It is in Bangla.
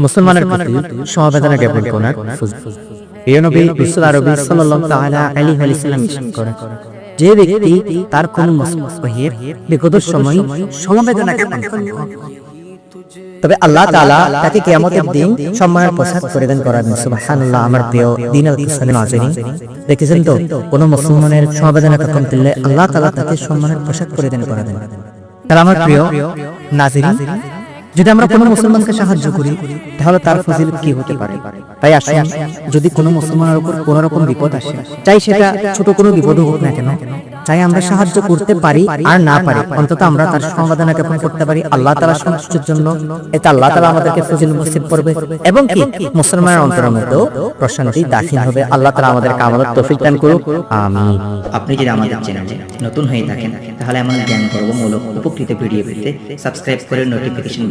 মুসলমানের প্রতি সমবেদনা জ্ঞাপন করার প্রিয় নবী রাসূল আরবি সাল্লাল্লাহু তাআলা আলাইহি ওয়াসাল্লাম ইরশাদ করেন। যে ব্যক্তি তার কোন মুসলিমের বিপদের সময় সমবেদনা জ্ঞাপন তবে আল্লাহ তাআলা তাকে কিয়ামতের দিন সম্মানের পোশাক পরিধান করাবেন সুবহানাল্লাহ আমার প্রিয় নাজরীন। দেখেছেন তো? কোন মুসলমানের সমবেদনা জ্ঞাপন করলে আল্লাহ তাআলা তাকে সম্মানের পোশাক পরিধান করাবেন তাহলে আমার প্রিয় নাজরীন। যদি আমরা কোনো মুসলমানকে সাহায্য করি তাহলে তার ফজিলত কি হতে পারে? তাই আসুন যদি কোনো মুসলমানের উপর কোনো রকম বিপদ আসে চাই সেটা ছোট কোনো বিপদ হোক না কেন চাই আমরা সাহায্য করতে পারি আর না পারি। অন্তত আমরা তার সমাধান জ্ঞাপন করতে পারি আল্লাহ তালা সন্তুষ্টির জন্য। এতে আল্লাহ তালা আমাদেরকে ফজিল নসিব করবে এবং কি মুসলমানের অন্তরের মধ্যেও প্রশান্তি দাখিল হবে। আল্লাহ তালা আমাদেরকে আমাদের তৌফিক দান করুক। আমিন। আপনি যদি আমাদের চ্যানেলে নতুন হয়ে থাকেন তাহলে এমন জ্ঞান গর্বমূলক উপকৃত ভিডিও পেতে সাবস্ক্রাইব করে নোটিফিকেশন